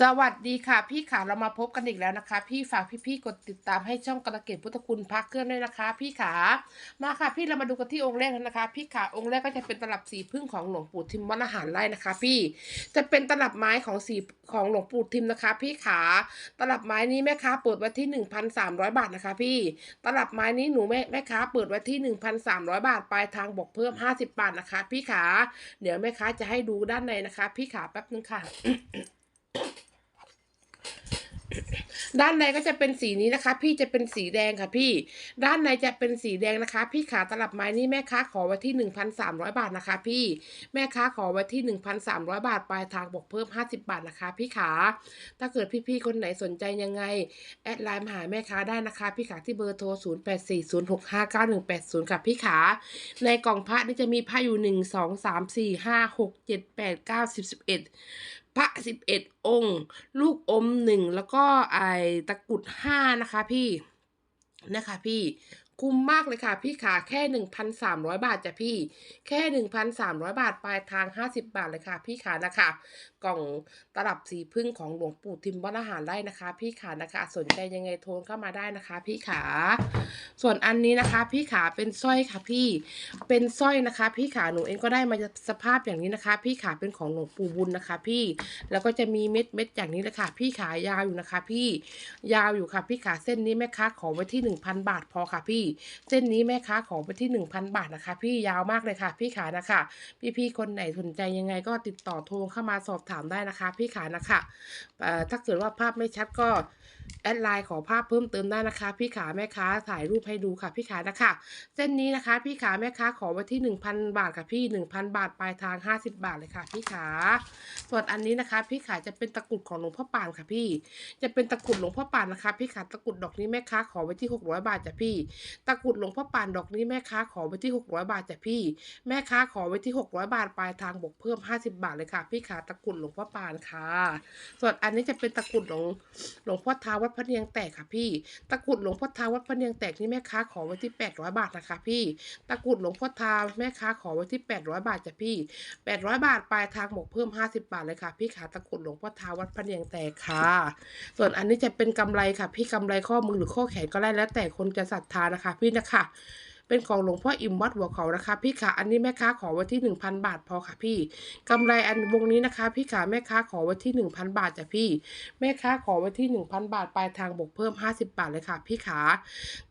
สวัสดีค่ะ พี่ขาเรามาพบกันอีกแล้วนะคะ พี่ฝากพี่ๆกดติดตามให้ช่องกระเกตพุทธคุณพักเครื่องด้วยนะคะ พี่ขามาค่ะ พี่เรามาดูกันที่องค์แรกแล้วนะคะ พี่ขาองค์แรกก็จะเป็นตลับสีพึ่งของหลวงปู่ทิมวัดอาหารไร่นะคะ พี่จะเป็นตลับไม้ของสีของหลวงปู่ทิมนะคะ พี่ขาตลับไม้นี้แม่ค้าเปิดไว้ที่หนึ่งพันสามร้อยบาทนะคะ พี่ตลับไม้นี้หนูแม่แม่ค้าเปิดไว้ที่หนึ่งพันสามร้อยบาทปลายทางบอกเพิ่มห้าสิบบาทนะคะ พี่ขาเดี๋ยวแม่ค้าจะให้ดูด้านในนะคะ พี่ขาแป๊บนึงค่ะ ด้านในก็จะเป็นสีนี้นะคะ พี่จะเป็นสีแดงค่ะพี่ ด้านในจะเป็นสีแดงนะคะ พี่ขาตลับไม้นี่แม่ค้าขอไว้ที่หนึ่งพันสามร้อยบาทนะคะ พี่แม่ค้าขอไว้ที่หนึ่งพันสามร้อยบาทปลายทางบอกเพิ่มห้าสิบาทนะคะ พี่ขาถ้าเกิดพี่ๆคนไหนสนใจยังไงแอดไลน์มาหาแม่ค้าได้นะคะ พี่ขาที่เบอร์โทรศูนย์แปดสี่ศูนย์หกห้าเก้าหนึ่งแปดศูนย์ค่ะพี่ขาในกล่องพระนี่จะมีผ้าอยู่หนึ่งสองสามสี่ห้าหกเจ็ดแปดเก้าสิบสิบเอ็ด พระสิบเอ็ดองค์ ลูกอมหนึ่งแล้วก็ไอตะกุดห้านะคะพี่นะคะพี่คุ้มมากเลยค่ะพี่ขาแค่หนึ่งพันสามร้อยบาทจ้ะพี่ แค่หนึ่งพันสามร้อยบาทปลายทางห้าสิบบาทเลยค่ะพี่ขานะคะกล่องตลับสีพึ่งของหลวงปู่ทิมวัดอาหารไร่นะคะ พี่ขานะคะ สนใจยังไงโทรเข้ามาได้นะคะ พี่ขา ส่วนอันนี้นะคะ พี่ขาเป็นสร้อยค่ะพี่ เป็นสร้อยนะคะ พี่ขาหนูเองก็ได้มาสภาพอย่างนี้นะคะ พี่ขาเป็นของหลวงปู่บุญนะคะ พี่ แล้วก็จะมีเม็ดเม็ดอย่างนี้เลยค่ะ พี่ขายาวอยู่นะคะ พี่ ยาวอยู่ค่ะ พี่ขาเส้นนี้แม่ค้าขอไว้ที่หนึ่งพันบาทพอค่ะพี่ เส้นนี้แม่ค้าขอไว้ที่หนึ่งพันบาทนะคะ พี่ยาวมากเลยค่ะ พี่ขานะคะ พี่ๆคนไหนสนใจยังไงก็ติดต่อโทรเข้ามาสอบถามได้นะคะ พี่ขานะคะถ้าเกิดว่าภาพไม่ชัดก็ แอดไลน์ขอภาพเพิ่มเติมได้นะคะ พี่ขาแม่ค้าถ่ายรูปให้ดูค่ะพี่ขานะคะ เส้นนี้นะคะ พี่ขาแม่ค้าขอไว้ที่หนึ่งพันบาทค่ะพี่หนึ่งพันบาทปลายทางห้าสิบบาทเลยค่ะ พี่ขาส่วนอันนี้นะคะ พี่ขาจะเป็นตะกรุดของหลวงพ่อปานค่ะพี่ จะเป็นตะกรุดหลวงพ่อปานนะคะ พี่ขาตะกรุดดอกนี้แม่ค้าขอไว้ที่หกร้อยบาทจ้ะพี่ ตะกรุดหลวงพ่อปานดอกนี้แม่ค้าขอไว้ที่หกร้อยบาทจ้ะพี่ แม่ค้าขอไว้ที่หกร้อยบาทปลายทางบวกเพิ่มห้าสิบาทเลยค่ะ พี่ขาตะกรุดหลวงพ่อปานค่ะ ส่วนอันนี้จะเป็นตะกรุดหลวงหลวงพ่อท้าววัดพระเนียงแตกค่ะพี่ ตะกรุดหลวงพ่อท้าวัดพระเนียงแตกนี่แม่ค้าขอไว้ที่แปดร้อยบาทนะคะพี่ ตะกรุดหลวงพ่อท้าวแม่ค้าขอไว้ที่แปดร้อยบาทจ้ะพี่แปดร้อยบาทปลายทางหมกเพิ่มห้าสิบาทเลยค่ะ พี่ขาตะกรุดหลวงพ่อท้าววัดพระเนียงแตกค่ะ ส่วนอันนี้จะเป็นกำไรค่ะ พี่กำไรข้อมือหรือข้อแขนก็ได้แล้วแต่คนจะศรัทธานะคะ พี่นะคะ เป็นของหลวงพ่ออิ่มวัดหัวเขานะคะ พี่ขาอันนี้แม่ค้าขอไว้ที่หนึ่งพันบาทพอค่ะพี่กำไรอันวงนี้นะคะ พี่ขาแม่ค้าขอไว้ที่หนึ่งพันบาทจ้ะพี่ แม่ค้าขอไว้ที่หนึ่งพันบาทปลายทางบวกเพิ่มห้าสิบาทเลยค่ะ พี่ขา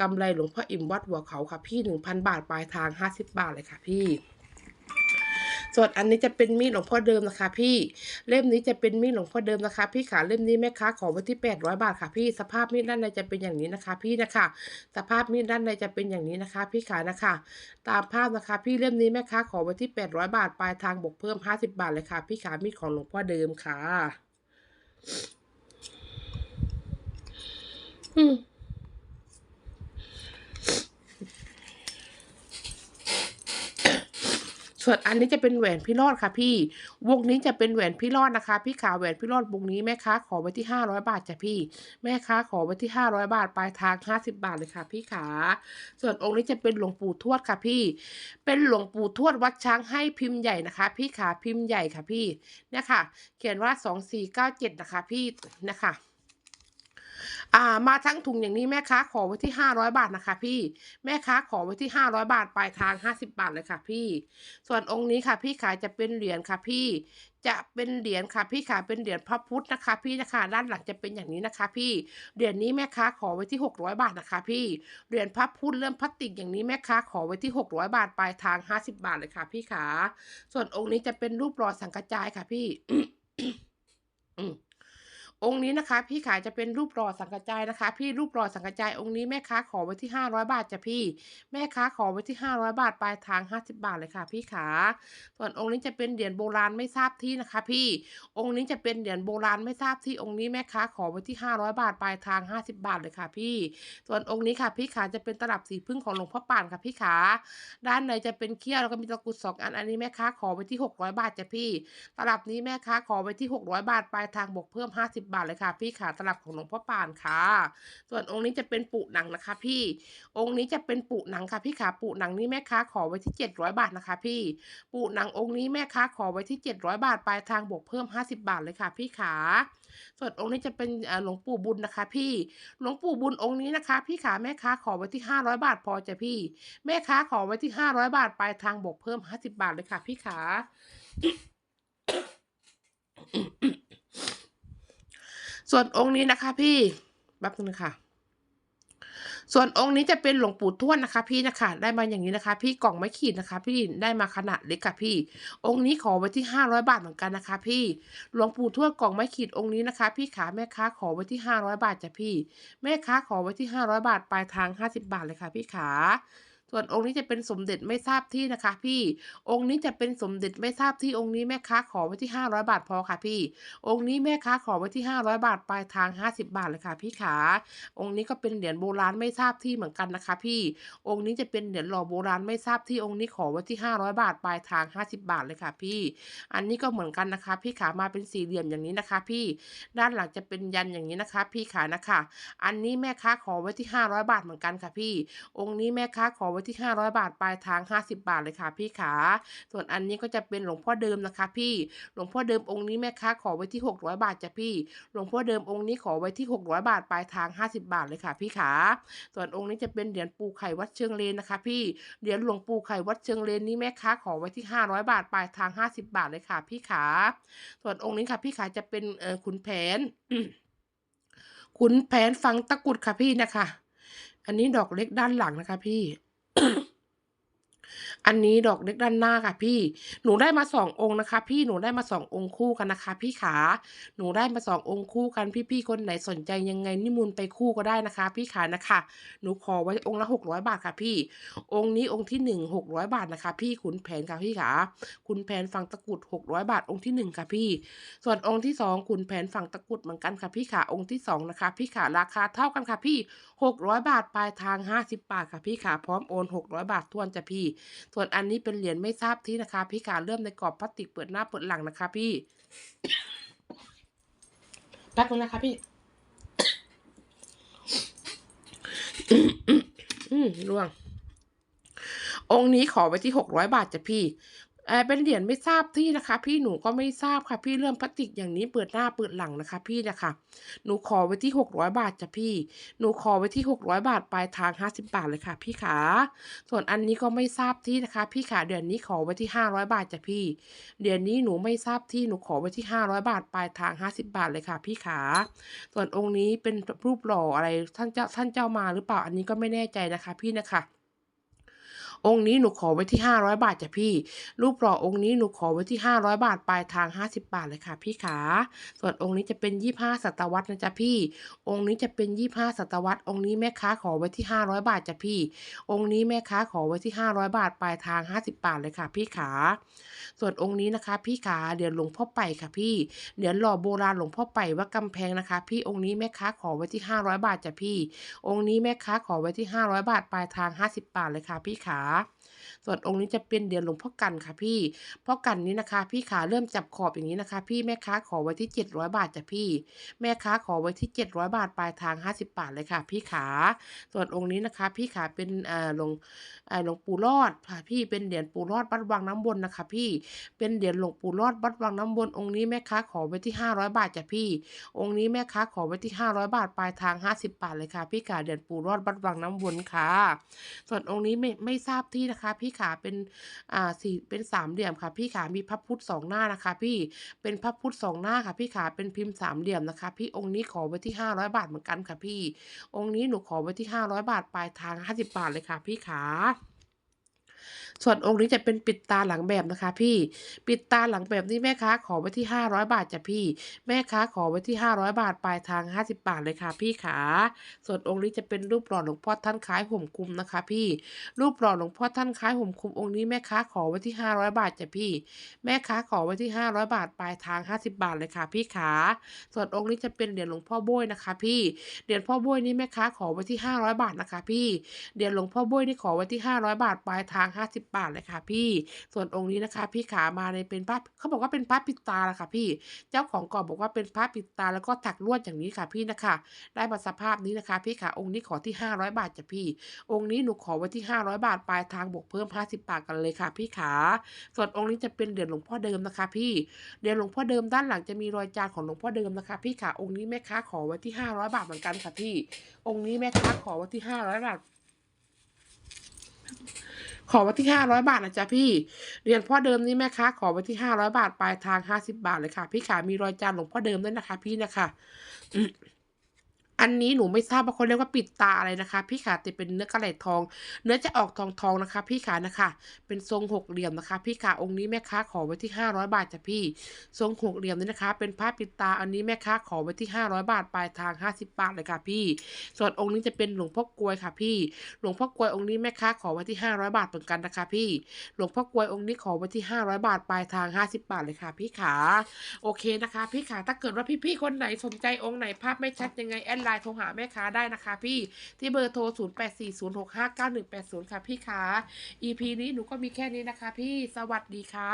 กำไรหลวงพ่ออิ่มวัดหัวเขาค่ะพี่หนึ่งพันบาทปลายทางห้าสิบาทเลยค่ะพี่ ส่วนอันนี้จะเป็นมีดหลวงพ่อเดิมนะคะ พี่เล่มนี้จะเป็นมีดหลวงพ่อเดิมนะคะ พี่ขาเล่มนี้แม่ค้าขอไว้ที่แปดร้อยบาทค่ะ พี่สภาพมีดด้านในจะเป็นอย่างนี้นะคะ พี่นะคะ สภาพมีดด้านในจะเป็นอย่างนี้นะคะ พี่ขานะคะ ตามภาพนะคะ พี่เล่มนี้แม่ค้าขอไว้ที่แปดร้อยบาทปลายทางบวกเพิ่มห้าสิบาทเลยค่ะ พี่ขามีดของหลวงพ่อเดิมค่ะ อืม ส่วนอันนี้จะเป็นแหวนพี่รอดค่ะพี่ วงนี้จะเป็นแหวนพี่รอดนะคะ พี่ขาแหวนพี่รอดวงนี้แม่ค้าขอไว้ที่ห้าร้อยบาทจ้ะพี่ แม่ค้าขอไว้ที่ห้าร้อยบาทปลายทางห้าสิบบาทเลยค่ะ พี่ขา ส่วนองค์นี้จะเป็นหลวงปู่ทวดค่ะพี่ เป็นหลวงปู่ทวดวัดช้างให้พิมพ์ใหญ่นะคะ พี่ขาพิมพ์ใหญ่ค่ะพี่เนี่ยค่ะ เขียนว่าสองสี่เก้าเจ็ดนะคะพี่นะคะ อ่ามาทั้งถุงอย่างนี้แม่ค้าขอไว้ที่ห้าร้อยบาทนะคะ พี่แม่ค้าขอไว้ที่ห้าร้อยบาทปลายทางห้าสิบบาทเลยค่ะ พี่ ส่วนองค์นี้ค่ะ พี่ขายจะเป็นเหรียญค่ะ พี่จะเป็นเหรียญค่ะ พี่ขายเป็นเหรียญพระพุทธนะคะ พี่นะคะ ด้านหลังจะเป็นอย่างนี้นะคะ พี่เหรียญนี้แม่ค้าขอไว้ที่หกร้อยบาทนะคะ พี่เหรียญพระพุทธเริ่มพลาสติกอย่างนี้แม่ค้าขอไว้ที่หกร้อยบาทปลายทางห้าสิบบาทเลยค่ะ พี่ขาส่วนองค์นี้จะเป็นรูปหล่อสังกระจายค่ะ พี่ องค์นี้นะคะ พี่ขายจะเป็นรูปหล่อสังกะจายนะคะ พี่รูปหล่อสังกะจายองค์นี้แม่ค้าขอไว้ที่ห้าร้อยบาทจ้ะพี่ แม่ค้าขอไว้ที่ห้าร้อยบาทปลายทางห้าสิบาทเลยค่ะ พี่ขาส่วนองค์นี้จะเป็นเหรียญโบราณไม่ทราบที่นะคะ พี่องค์นี้จะเป็นเหรียญโบราณไม่ทราบที่องค์นี้แม่ค้าขอไว้ที่ห้าร้อยบาทปลายทางห้าสิบาทเลยค่ะ พี่ ส่วนองค์นี้ค่ะ พี่ขาจะเป็นตลับสีพึ่งของหลวงพ่อป่านค่ะพี่ขาด้านในจะเป็นเขี้ยวแล้วก็มีตะกุดสองอันอันนี้แม่ค้าขอไว้ที่หกร้อยบาทจ้ะพี่ ตลับนี้แม่ค้าขอไว้ที่หกร้อยบาทปลายทางบวกเพิ่มห้าสิบาทเลยค่ะ พี่ขาตลับของหลวงพ่อปานค่ะ ส่วนองค์นี้จะเป็นปุหนังนะคะ พี่ องค์นี้จะเป็นปุหนังค่ะพี่ขาปุหนังนี่แม่ค้าขอไว้ที่700 บาทนะคะ พี่ ปุหนังองค์นี้แม่ค้าขอไว้ที่ 700 บาทปลายทางบวกเพิ่ม 50 บาทเลยค่ะ พี่ขาส่วนองค์นี้จะเป็นหลวงปู่บุญนะคะ พี่ หลวงปู่บุญองค์นี้นะคะ พี่ขาแม่ค้าขอไว้ที่ 500 บาทพอจะพี่ แม่ค้าขอไว้ที่ 500 บาทปลายทางบวกเพิ่ม 50 บาทเลยค่ะ พี่ขา ส่วนองค์นี้นะคะ พี่แป๊บนึงนะคะส่วนองค์นี้จะเป็นหลวงปู่ทวดนะคะ พี่นะคะ ได้มาอย่างนี้นะคะ พี่กล่องไม้ขีดนะคะ พี่ได้มาขนาดเล็กค่ะพี่ องค์นี้ขอไว้ที่ห้าร้อยบาทเหมือนกันนะคะ พี่หลวงปู่ทวดกล่องไม้ขีดองค์นี้นะคะ พี่ขาแม่ค้าขอไว้ที่ห้าร้อยบาทจ้ะพี่ แม่ค้าขอไว้ที่ห้าร้อยบาทปลายทางห้าสิบาทเลยค่ะ พี่ขา ส่วนองค์นี้จะเป็นสมเด็จไม่ทราบที่นะคะ พี่ องค์นี้จะเป็นสมเด็จไม่ทราบที่องค์นี้แม่ค้าขอไว้ที่ห้าร้อยบาทพอค่ะพี่ องค์นี้แม่ค้าขอไว้ที่ห้าร้อยบาทปลายทางห้าสิบาทเลยค่ะพี่ขา องค์นี้ก็เป็นเหรียญโบราณไม่ทราบที่เหมือนกันนะคะ พี่ องค์นี้จะเป็นเหรียญหล่อโบราณไม่ทราบที่องค์นี้ขอไว้ที่ห้าร้อยบาทปลายทางห้าสิบาทเลยค่ะพี่ อันนี้ก็เหมือนกันนะคะ พี่ขามาเป็นสี่เหลี่ยมอย่างนี้นะคะ พี่ ด้านหลังจะเป็นยันอย่างนี้นะคะ พี่ขานะคะ อันนี้แม่ค้าขอไว้ที่ห้าร้อยบาทเหมือนกันค่ะพี่ องค์นี้แม่ค้าขอไว้ที่ห้าร้อยบาทปลายทางห้าสิบาทเลยค่ะพี่ขา ส่วนอันนี้ก็จะเป็นหลวงพ่อเดิมนะคะพี่ หลวงพ่อเดิมองค์นี้แม่ค้าขอไว้ที่หกร้อยบาทจ้ะพี่ หลวงพ่อเดิมองค์นี้ขอไว้ที่หกร้อยบาทปลายทางห้าสิบาทเลยค่ะพี่ขา ส่วนองค์นี้จะเป็นเหรียญปูไข่วัดเชิงเลนนะคะ พี่เหรียญหลวงปู่ไข่วัดเชิงเลนนี่แม่ค้าขอไว้ที่ห้าร้อยบาทปลายทางห้าสิบาทเลยค่ะ พี่ขา ส่วนองค์นี้ค่ะ พี่ขาจะเป็นเออขุนแผนขุนแผนฝังตะกรุดค่ะพี่นะคะ อันนี้ดอกเล็กด้านหลังนะคะพี่ อันนี้ดอกเล็กด้านหน้าค่ะพี่ หนูได้มาสององค์นะคะ พี่หนูได้มาสององค์คู่กันนะคะ พี่ขา หนูได้มาสององค์คู่กันพี่ๆคนไหนสนใจยังไงนิมนต์ไปคู่ก็ได้นะคะ พี่ขานะคะ หนูขอไว้องค์ละหกร้อยบาทค่ะพี่ องค์นี้องค์ที่หนึ่งหกร้อยบาทนะคะ พี่ขุนแผนค่ะพี่ขาขุนแผนฝั่งตะกุดหกร้อยบาทองค์ที่หนึ่งค่ะพี่ ส่วนองค์ที่สองขุนแผนฝั่งตะกุดเหมือนกันค่ะพี่ขาองค์ที่สองนะคะ พี่ขาราคาเท่ากันค่ะพี่หกร้อยบาทปลายทางห้าสิบบาทค่ะพี่ขาพร้อมโอนหกร้อยบาททวนจ้ะพี่ส่วนอันนี้เป็นเหรียญไม่ทราบที่นะคะ พี่ขาเริ่มในกรอบพลาสติกเปิดหน้าเปิดหลังนะคะพี่แป๊บนึงนะคะพี่อืมร่วง องค์นี้ขอไว้ที่หกร้อยบาทจ้ะพี่ เออเป็นเหรียญไม่ทราบที่นะคะ พี่หนูก็ไม่ทราบค่ะ พี่เรื่องพลาสติกอย่างนี้เปิดหน้าเปิดหลังนะคะ พี่นะคะ หนูขอไว้ที่หกร้อยบาทจ้ะพี่ หนูขอไว้ที่หกร้อยบาทปลายทางห้าสิบบาทเลยค่ะ พี่ขาส่วนอันนี้ก็ไม่ทราบที่นะคะ พี่ขาเดือนนี้ขอไว้ที่ห้าร้อยบาทจ้ะพี่เดือนนี้หนูไม่ทราบที่หนูขอไว้ที่ห้าร้อยบาทปลายทางห้าสิบาทเลยค่ะ พี่ขาส่วนองค์นี้เป็นรูปหล่ออะไรท่านเจ้าท่านเจ้ามาหรือเปล่าอันนี้ก็ไม่แน่ใจนะคะ พี่นะคะ องค์นี้หนูขอไว้ที่ห้าร้อยบาทจ้ะพี่ รูปหล่อองค์นี้หนูขอไว้ที่ห้าร้อยบาทปลายทางห้าสิบาทเลยค่ะ พี่ขา ส่วนองค์นี้จะเป็นยี่ห้าศตวรรษนะจ๊ะพี่ องค์นี้จะเป็นยี่ห้าศตวรรษ องค์นี้แม่ค้าขอไว้ที่ห้าร้อยบาทจ้ะพี่ องค์นี้แม่ค้าขอไว้ที่ห้าร้อยบาทปลายทางห้าสิบาทเลยค่ะ พี่ขา ส่วนองค์นี้นะคะ พี่ขาเดี๋ยวหลวงพ่อไปค่ะพี่เดี๋ยวหล่อโบราณหลวงพ่อไปวัดกำแพงนะคะ พี่องค์นี้แม่ค้าขอไว้ที่ห้าร้อยบาทจ้ะพี่ องค์นี้แม่ค้าขอไว้ที่ห้าร้อยบาทปลายทางห้าสิบาทเลยค่ะ พี่ขาส่วนองค์นี้จะเป็นเหรียญหลวงพ่อกันค่ะพี่พ่อกันนี้นะคะ พี่ขาเริ่มจับขอบอย่างนี้นะคะ พี่แม่ค้าขอไว้ที่เจ็ดร้อยบาทจ้ะพี่ แม่ค้าขอไว้ที่เจ็ดร้อยบาทปลายทางห้าสิบาทเลยค่ะ พี่ขา ส่วนองค์นี้นะคะ พี่ขาเป็นอ่าหลวงอ่าหลวงปู่รอดค่ะพี่เป็นเหรียญปู่รอดวัดวังน้ำวนนะคะ พี่เป็นเหรียญหลวงปู่รอดวัดวังน้ำวนองค์นี้แม่ค้าขอไว้ที่ห้าร้อยบาทจ้ะพี่ องค์นี้แม่ค้าขอไว้ที่ห้าร้อยบาทปลายทางห้าสิบาทเลยค่ะ พี่ขาเหรียญปู่รอดวัดวังน้ำวนค่ะ ส่วนองค์นี้ไม่ไม่ทราบที่นะคะ พี่ขาเป็นอ่าสี่เป็นสามเหลี่ยมค่ะ พี่ขามีพระพุทธสองหน้านะคะ พี่เป็นพระพุทธสองหน้าค่ะ พี่ขาเป็นพิมพ์สามเหลี่ยมนะคะ พี่องค์นี้ขอไว้ที่ห้าร้อยบาทเหมือนกันค่ะพี่ องค์นี้หนูขอไว้ที่ห้าร้อยบาทปลายทางห้าสิบาทเลยค่ะ พี่ขา ส่วนองค์นี้จะเป็นปิดตาหลังแบบนะคะ พี่ ปิดตาหลังแบบนี้แม่ค้าขอไว้ที่ห้าร้อยบาทจ้ะพี่ แม่ค้าขอไว้ที่ห้าร้อยบาทปลายทางห้าสิบาทเลยค่ะ พี่ขา ส่วนองค์นี้จะเป็นรูปหล่อหลวงพ่อท่านคล้ายห่มคุมนะคะ พี่ รูปหล่อหลวงพ่อท่านคล้ายห่มคุมองค์นี้แม่ค้าขอไว้ที่ห้าร้อยบาทจ้ะพี่ แม่ค้าขอไว้ที่ห้าร้อยบาทปลายทางห้าสิบาทเลยค่ะ พี่ขา ส่วนองค์นี้จะเป็นเหรียญหลวงพ่อโบยนะคะ พี่ เหรียญพ่อโบยนี่แม่ค้าขอไว้ที่ห้าร้อยบาทนะคะ พี่ เหรียญหลวงพ่อโบยนี่ขอไว้ที่ห้าร้อยบาทปลายทางห้าสิบาทเลยค่ะพี่ ส่วนองค์นี้นะคะพี่ขามาในเป็นพระเขาบอกว่าเป็นพระปิดตาละค่ะพี่ เจ้าของกรอบบอกว่าเป็นพระปิดตาแล้วก็ถักลวดอย่างนี้ค่ะพี่นะคะ ได้มาสภาพนี้นะคะ พี่ขาองค์นี้ขอที่ 500 บาทจ้ะพี่ องค์นี้หนูขอไว้ที่ 500 บาทปลายทางบวกเพิ่ม 50 บาทกันเลยค่ะ พี่ขาส่วนองค์นี้จะเป็นเหรียญหลวงพ่อเดิมนะคะ พี่เหรียญหลวงพ่อเดิมด้านหลังจะมีรอยจานของหลวงพ่อเดิมนะคะ พี่ขาองค์นี้แม่ค้าขอไว้ที่ 500 บาทเหมือนกันค่ะพี่ องค์นี้แม่ค้าขอไว้ที่ 500 บาท ขอไว้ที่ห้าร้อยบาทนะจ๊ะพี่ เรียนพ่อเดิมนี่แม่ค้าขอไว้ที่ห้าร้อยบาทปลายทางห้าสิบบาทเลยค่ะ พี่ขามีรอยจานหลวงพ่อเดิมด้วยนะคะ พี่นะคะ อันนี้หนูไม่ทราบว่าเขาเรียกว่าปิดตาอะไรนะคะ พี่ขาแต่เป็นเนื้อกระไหลทอง เนื้อจะออกทองทองนะคะ พี่ขานะคะ เป็นทรงหกเหลี่ยมนะคะ พี่ขาองค์นี้แม่ค้าขอไว้ที่ 500 บาทจ้ะพี่ ทรงหกเหลี่ยมนี่นะคะ เป็นผ้าปิดตาอันนี้แม่ค้าขอไว้ที่ 500 บาทปลายทาง 50 บาทเลยค่ะพี่ ส่วนองค์นี้จะเป็นหลวงพ่อกลวยค่ะพี่ หลวงพ่อกลวยองค์นี้แม่ค้าขอไว้ที่ 500 บาทเหมือนกันนะคะพี่ หลวงพ่อกลวยองค์นี้ขอไว้ที่ 500 บาทปลายทาง 50 บาทเลยค่ะ พี่ขา โอเคนะคะ พี่ขาถ้าเกิดว่าพี่ๆคนไหนสนใจองค์ไหนภาพไม่ชัดยังไงแอดไลน์โทรหาแม่ค้าได้นะคะ พี่ที่เบอร์โทร 0840659180 ค่ะพี่ขา EP นี้หนูก็มีแค่นี้นะคะ พี่สวัสดีค่ะ